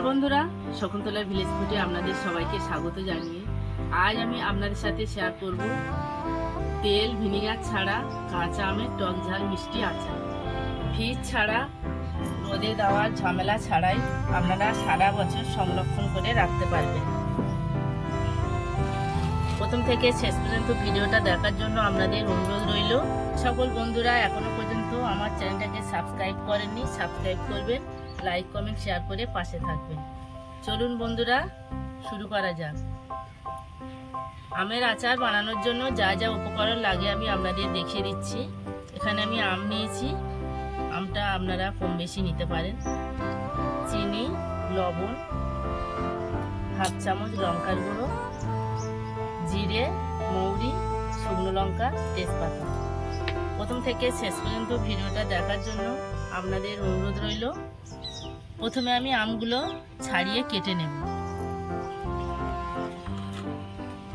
নমস্কার বন্ধুরা শকুন্তলা ভিলেজ ফুটে আপনাদের সবাইকে স্বাগত জানিয়ে আজ আমি আপনাদের সাথে শেয়ার করব তেল ভিনিগার ছাড়া কাঁচা আমের টক ঝাল মিষ্টি আচার। ফ্রিজ ছাড়া রোদে দেওয়ার ঝামেলা ছাড়াই আপনারা সারা বছর সংরক্ষণ করে রাখতে পারবেন। প্রথম থেকে শেষ পর্যন্ত ভিডিওটা দেখার জন্য আপনাদের অনুরোধ রইল। সকল বন্ধুরা এখনও পর্যন্ত আমার চ্যানেলটাকে সাবস্ক্রাইব করেননি সাবস্ক্রাইব করবেন। লাইক কমেন্ট শেয়ার করে পাশে থাকবেন। চলুন বন্ধুরা, শুরু করা যাক। আমের আচার বানানোর জন্য যা যা উপকরণ লাগে আমি আপনাদের দেখিয়ে দিচ্ছি। এখানে আমি আম নিয়েছি। আমটা আপনারা কম বেশি নিতে পারেন। চিনি, লবণ, হাফ চামচ লঙ্কার গুঁড়ো, জিরে, মৌরি, শুকনো লঙ্কা, তেজপাতা। প্রথম থেকে শেষ পর্যন্ত ভিডিওটা দেখার জন্য আপনাদের অনুরোধ রইল। প্রথমে আমি আমগুলো ছাড়িয়ে কেটে নেব।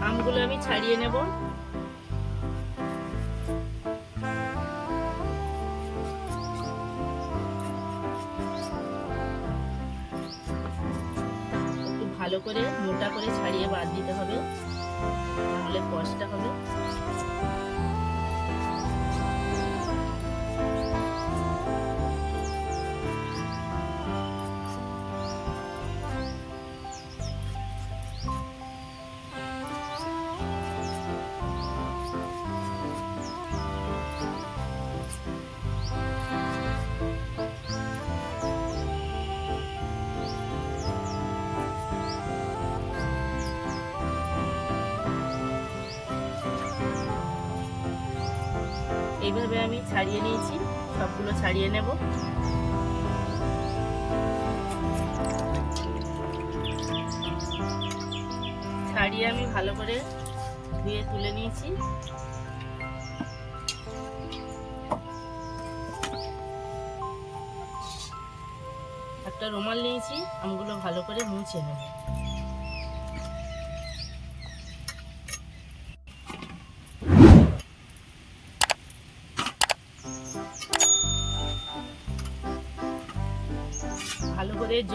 আমগুলো আমি ছাড়িয়ে নেব। একটু ভালো করে মোটা করে ছাড়িয়ে বাদ দিতে হবে, তাহলে কষ্ট হবে। এইভাবে আমি ছাড়িয়ে নিয়েছি। সবগুলো ছাড়িয়ে নেব। ছাড়িয়ে আমি ভালো করে ধুয়ে তুলে নিয়েছি। একটা রুমাল নিয়েছি, আমগুলো ভালো করে মুছে নেব।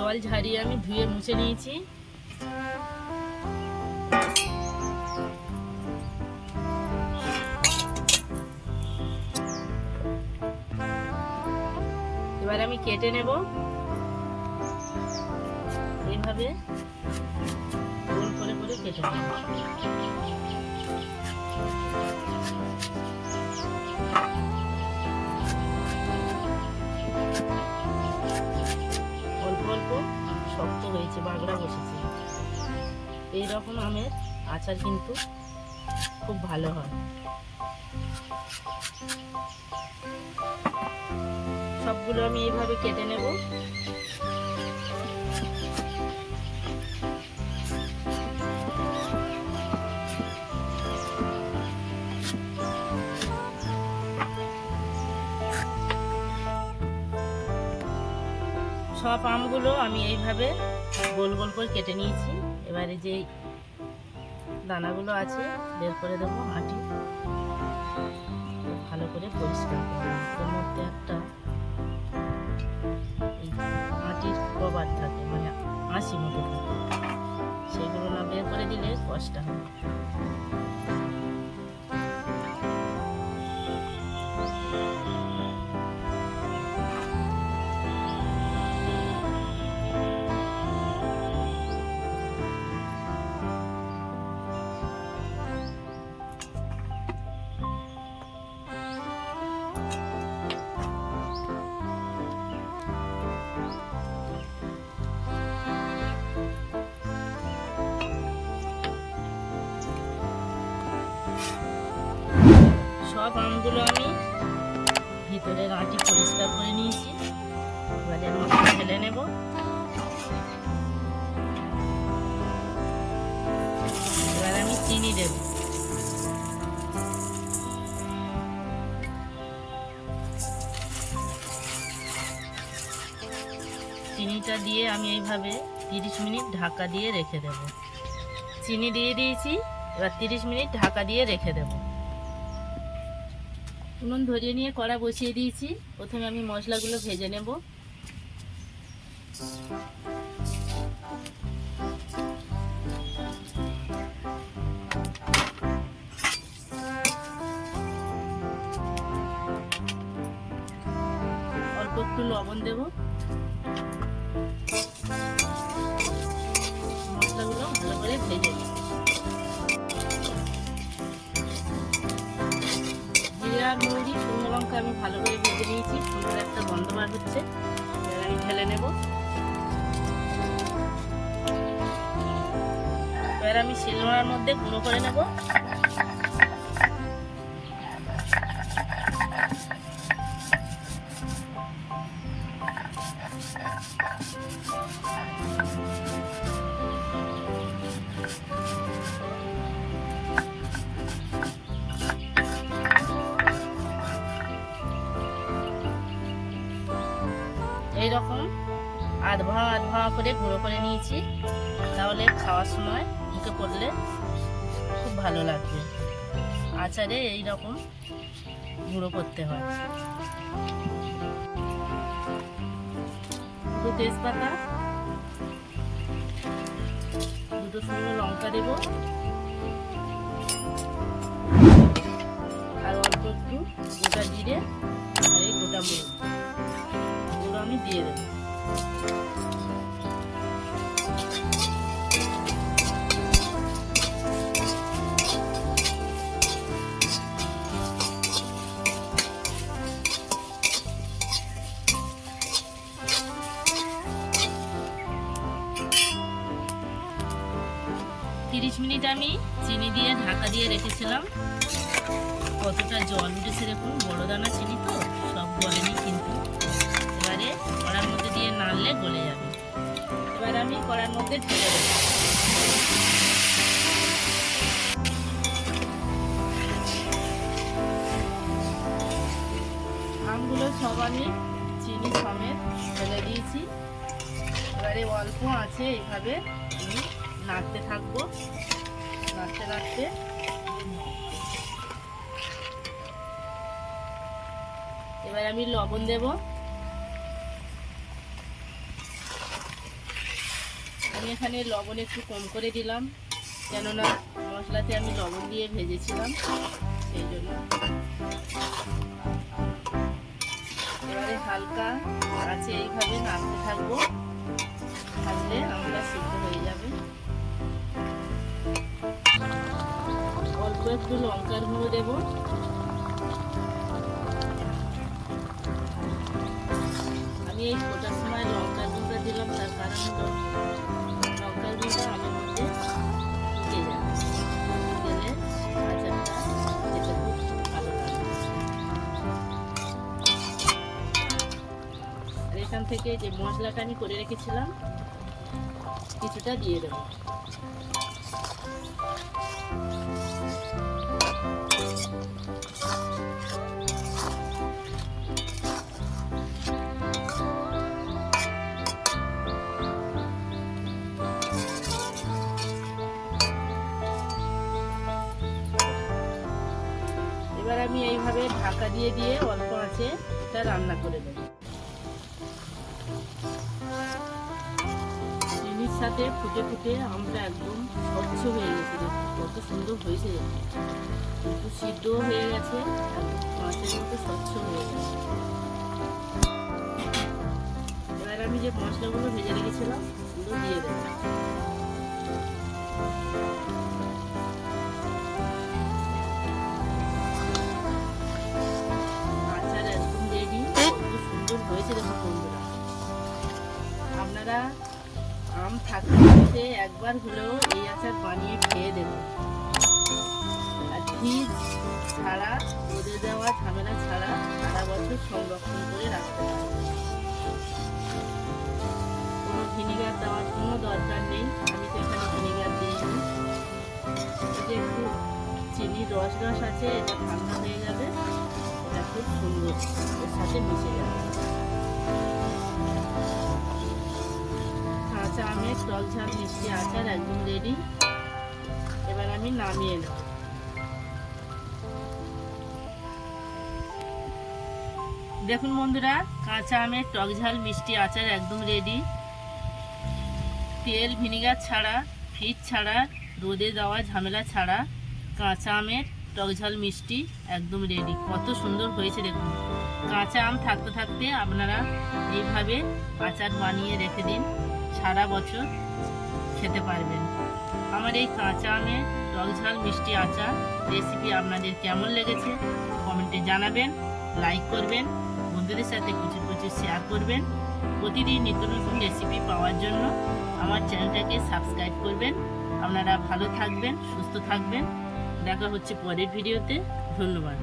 জল ঝারিয়ে আমি ধুয়ে মুছে নিয়েছি। এবার আমি কেটে নেব। এইভাবে গোল করে করে কেটে নেব। এই রকম আমের আচার কিন্তু খুব ভালো হয়। সবগুলো আমি এইভাবে কেটে নেব। সব আমগুলো আমি এইভাবে গোল গোল করে কেটে নিয়েছি। এবারে যে দানাগুলো আছে, বের করে দেবো মাটি। ভালো করে পরিষ্কার করে এর মধ্যে একটা মাটির কভার থাকে মানে আঁশি মতো থাকে। সেগুলো না বের করে দিলে কষ্ট হবে সব আমগুলো আমি ভিতরে আঁটি পরিষ্কার করে নিয়েছি। এবারে মধ্যে ঢেলে নেব। এবার আমি চিনি দেব। চিনিটা দিয়ে আমি এইভাবে তিরিশ মিনিট ঢাকা দিয়ে রেখে দেব। চিনি দিয়ে দিয়েছি, এবার তিরিশ মিনিট ঢাকা দিয়ে রেখে দেবো। উনুন ধরিয়ে নিয়ে কড়া বসিয়ে দিয়েছি। প্রথমে আমি মশলাগুলো ভেজে নেব। অল্প একটু লবণ দেব। আর মৌরি শুকনো লঙ্কা আমি ভালো করে ভেজে নিয়েছি। সুন্দর একটা গন্ধ বার হচ্ছে। আমি ঢেলে নেব। এবার আমি শিলনোড়ার মধ্যে গুঁড়ো করে নেব। করে নিয়েছি। তাহলে খাওয়ার সময় মুখে পড়লে খুব ভালো লাগবে। আচারে এই রকম গুঁড়ো করতে হয়। দুটো তেজপাতা, দুটো শুকনো লঙ্কা দেব। আর অল্প একটু গোটা জিরে আর এই গোটা মরিচ। এগুলো আমি দিয়ে দেবো। মিনিট আমি চিনি দিয়ে ঢাকা দিয়ে রেখেছিলাম। কতটা জল উঠেছে দেখুন, বড় দানা চিনি তো, সব গলেনি কিন্তু। এবারে কড়ার মধ্যে দিয়ে নাড়লে গলে যাবে। এবার আমি কড়ার মধ্যে ঢেলে দেবো। আমগুলো সব আমি চিনি সমেত ফেলে দিয়েছি। এবারে অল্প আছে এইভাবে আমি নাড়তে থাকব। নাড়তে নাড়তে এবার আমি লবণ দেব। আমি এখানে লবণ একটু কম করে দিলাম, কেননা মশলাতে আমি লবণ দিয়ে ভেজেছিলাম, সেই জন্য। এবারে হালকা, আছে এইভাবে নাড়তে থাকব। থাকলে আমরা সিদ্ধ একটু লঙ্কার গুঁড়ো দেবো। আমি এই ফোটার সময় লঙ্কার গুঁড়োটা দিলাম, তার কারণ লঙ্কার গুঁড়োটা মধ্যে এখান থেকে যে মশলাটা আমি করে রেখেছিলাম, কিছুটা দিয়ে দেবো। আমি ঢাকা দিয়ে দিয়ে অল্প আছে এটা রান্না করে দেবো চিনির সাথে ফুটে ফুটে আমরা একদম স্বচ্ছ হয়ে গেছে। কত সুন্দর হয়েছে একটু সিদ্ধও হয়ে গেছে মাছের মতো স্বচ্ছ হয়ে গেছে। এবার আমি যে মশলাগুলো ভেজে রেখেছিলাম ওগুলো দিয়ে দেবো। থাকতে একবার হলেও এই আচার বানিয়ে খেয়ে দেবেন আর ফ্রিজ ছাড়া রোদে দেওয়া ঝামেলা ছাড়া সারা বছর সংরক্ষণ করে রাখতে পারবেন কোনো ভিনিগার দেওয়ার কোনো দরকার নেই। আমি তো এখানে ভিনিগার দিইনি এটা একটু চিনি রস রস আছে, এটা ঠান্ডা হয়ে যাবে। এটা খুব সুন্দর, এর সাথে মিশে যাবে। কাঁচা আমের টক ঝাল মিষ্টি আচার একদম রেডি এবার আমি নামিয়ে নেব। দেখুন বন্ধুরা, কাঁচা আমের টক ঝাল মিষ্টি আচার একদম রেডি তেল ভিনিগার ছাড়া ফ্রিজ ছাড়া, রোদে দেওয়া ঝামেলা ছাড়া কাঁচা আমের টক ঝাল মিষ্টি একদম রেডি কত সুন্দর হয়েছে দেখুন। কাঁচা আম থাকতে থাকতে আপনারা এইভাবে আচার বানিয়ে রেখে দিন। সারা বছর খেতে পারবেন। আমার এই কাঁচা আমের টকঝাল মিষ্টি আচার রেসিপি আপনাদের কেমন লেগেছে কমেন্টে জানাবেন লাইক করবেন, বন্ধুদের সাথে প্রচুর প্রচুর শেয়ার করবেন। প্রতিদিন নিত্য নতুন রেসিপি পাওয়ার জন্য আমার চ্যানেলটাকে সাবস্ক্রাইব করবেন। আপনারা ভালো থাকবেন, সুস্থ থাকবেন। দেখা হচ্ছে পরের ভিডিওতে ধন্যবাদ।